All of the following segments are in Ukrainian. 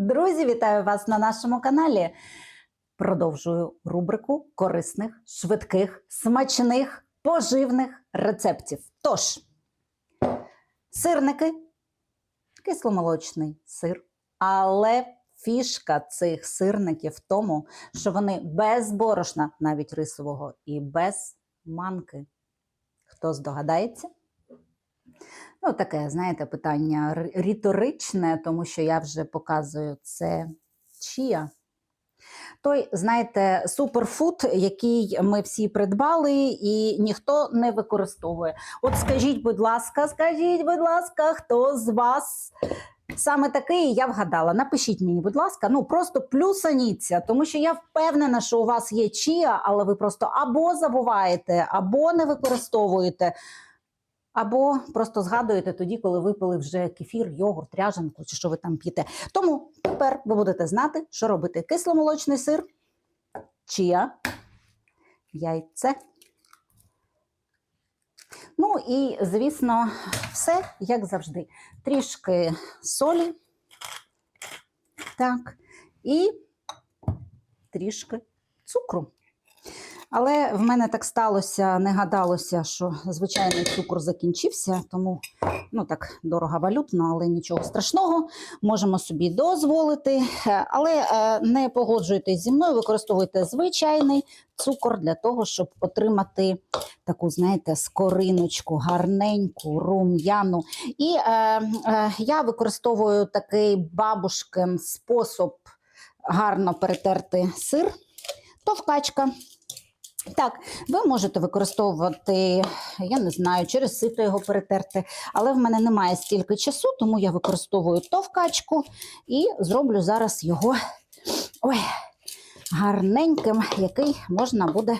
Друзі, вітаю вас на нашому каналі. Продовжую рубрику корисних, швидких, смачних, поживних рецептів. Тож, сирники, кисломолочний сир, але фішка цих сирників в тому, що вони без борошна, навіть рисового, і без манки. Хто здогадається? Ну, таке, знаєте, питання риторичне, тому що я вже показую це чия. Той, знаєте, суперфуд, який ми всі придбали і ніхто не використовує. От скажіть, будь ласка, скажіть, будь ласка, хто з вас саме такий, я вгадала. Напишіть мені, будь ласка, ну просто плюсаніться, тому що я впевнена, що у вас є чия, але ви просто або забуваєте, або не використовуєте. Або просто згадуєте тоді, коли випили вже кефір, йогурт, ряженку чи що ви там п'єте. Тому тепер ви будете знати, що робити. Кисломолочний сир, чия, яйце. Ну і, звісно, все як завжди. Трішки солі. Так, і трішки цукру. Але в мене так сталося, не гадалося, що звичайний цукор закінчився, тому ну так дорого валютно, але нічого страшного. Можемо собі дозволити. Е, Але е, не погоджуйтесь зі мною, використовуйте звичайний цукор для того, щоб отримати таку, знаєте, скориночку, гарненьку, рум'яну. І е, е, я використовую такий бабушкин спосіб гарно перетерти сир. Товкачка. Так, ви можете використовувати, я не знаю, через сито його перетерти, але в мене немає стільки часу, тому я використовую товкачку і зроблю зараз його ой, гарненьким, який можна буде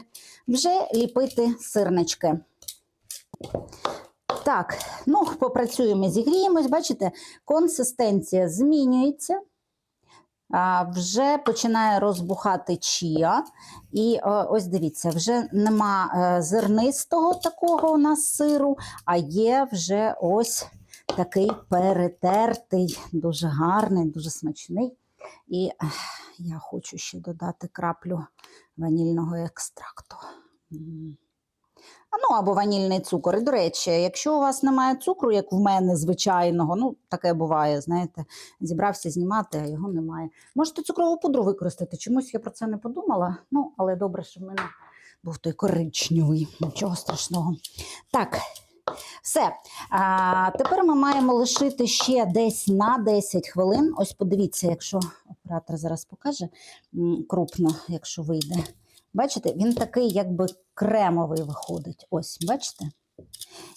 вже ліпити сирнички. Так, ну, попрацюємо, зігріємось. Бачите, консистенція змінюється. Вже починає розбухати чія. І е, ось дивіться, вже нема е, зернистого такого у нас сиру, а є вже ось такий перетертий, дуже гарний, дуже смачний. І я хочу ще додати краплю ванільного екстракту. Ну, або ванільний цукор. І, до речі, якщо у вас немає цукру, як в мене звичайного, ну таке буває, знаєте, зібрався знімати, а його немає. Можете цукрову пудру використати. Чомусь я про це не подумала. Ну, але добре, що в мене був той коричневий. Нічого страшного. Так, все. А, тепер ми маємо лишити ще десь на 10 хвилин. Ось подивіться, якщо оператор зараз покаже крупно, якщо вийде. Бачите, він такий, якби кремовий виходить. Ось, бачите?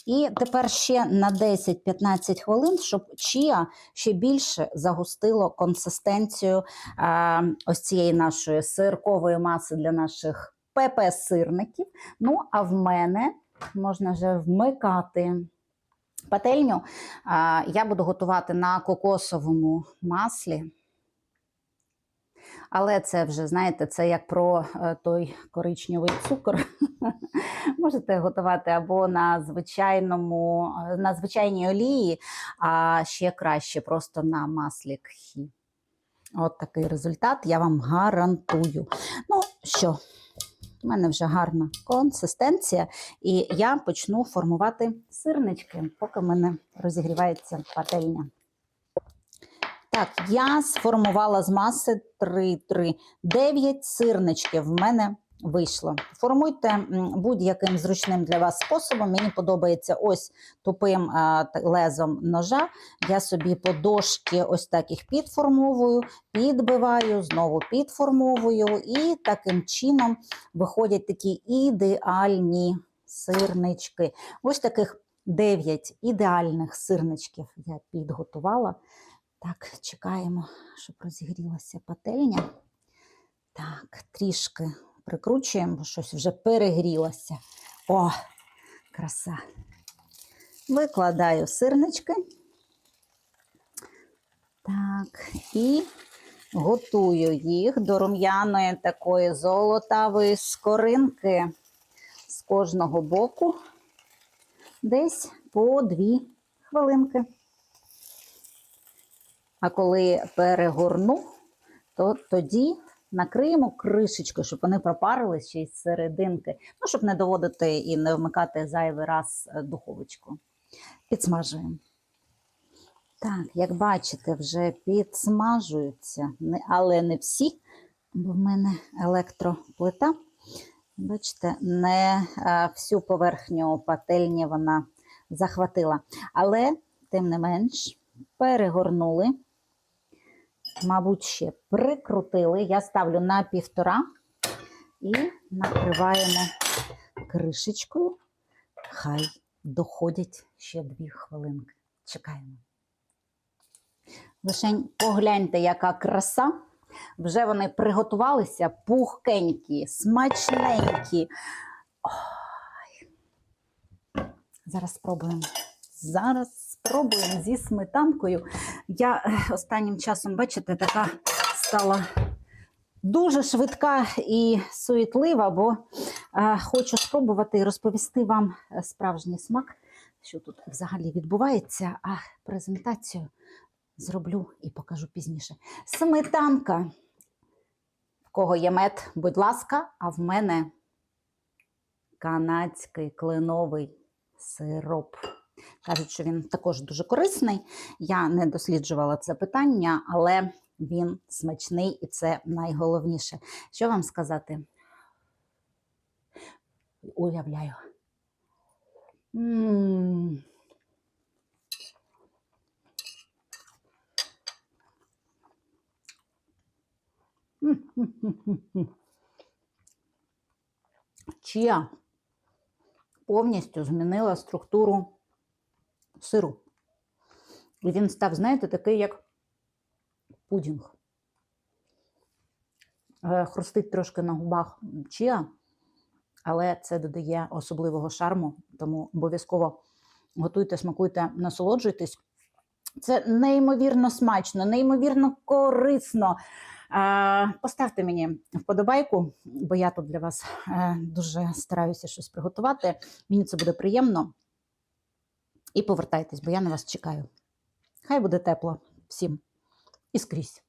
І тепер ще на 10-15 хвилин, щоб чія ще більше загустило консистенцію а, ось цієї нашої сиркової маси для наших ПП-сирників. Ну, а в мене можна вже вмикати пательню. А, я буду готувати на кокосовому маслі. Але це вже, знаєте, це як про е, той коричневий цукор. Можете готувати або на звичайному, е, на звичайній олії, а ще краще просто на маслі кхі. От такий результат я вам гарантую. Ну що, в мене вже гарна консистенція, і я почну формувати сирнички, поки в мене розігрівається пательня. Так, я сформувала з маси 3-3. 9 сирничків в мене вийшло. Формуйте будь-яким зручним для вас способом. Мені подобається ось тупим лезом ножа. Я собі по дошки ось так їх підформовую, підбиваю, знову підформовую, і таким чином виходять такі ідеальні сирнички. Ось таких 9 ідеальних сирничків я підготувала. Так, чекаємо, щоб розігрілася пательня. Так, трішки прикручуємо, бо щось вже перегрілося. О, краса. Викладаю сирнички. Так, і готую їх до рум'яної такої золотавої скоринки з кожного боку. Десь по дві хвилинки. А коли перегорну, то тоді накриємо кришечкою, щоб вони пропарились ще й з серединки. Ну, щоб не доводити і не вмикати зайвий раз е, духовочку. Підсмажуємо. Так, як бачите, вже підсмажуються, але не всі, бо в мене електроплита. Бачите, не е, всю поверхню пательні вона захватила. Але, тим не менш, перегорнули, мабуть, ще прикрутили. Я ставлю на півтора і накриваємо кришечкою. Хай доходять ще дві хвилинки. Чекаємо. Лишень погляньте, яка краса. Вже вони приготувалися пухкенькі, смачненькі. Ой. Зараз спробуємо. Зараз спробуємо зі сметанкою. Я останнім часом, бачите, така стала дуже швидка і суетлива, бо е, хочу спробувати розповісти вам е, справжній смак, що тут взагалі відбувається, а презентацію зроблю і покажу пізніше. Сметанка. В кого є мед, будь ласка, а в мене канадський кленовий сироп. Кажуть, що він також дуже корисний. Я не досліджувала це питання, але він смачний і це найголовніше. Що вам сказати? Уявляю. М. Чия повністю змінила структуру сиру. І він став, знаєте, такий, як пудінг. Е, Хрустить трошки на губах чия, але це додає особливого шарму, тому обов'язково готуйте, смакуйте, насолоджуйтесь. Це неймовірно смачно, неймовірно корисно. Е, Поставте мені вподобайку, бо я тут для вас е, дуже стараюся щось приготувати. Мені це буде приємно. І повертайтесь, бо я на вас чекаю. Хай буде тепло всім і скрізь.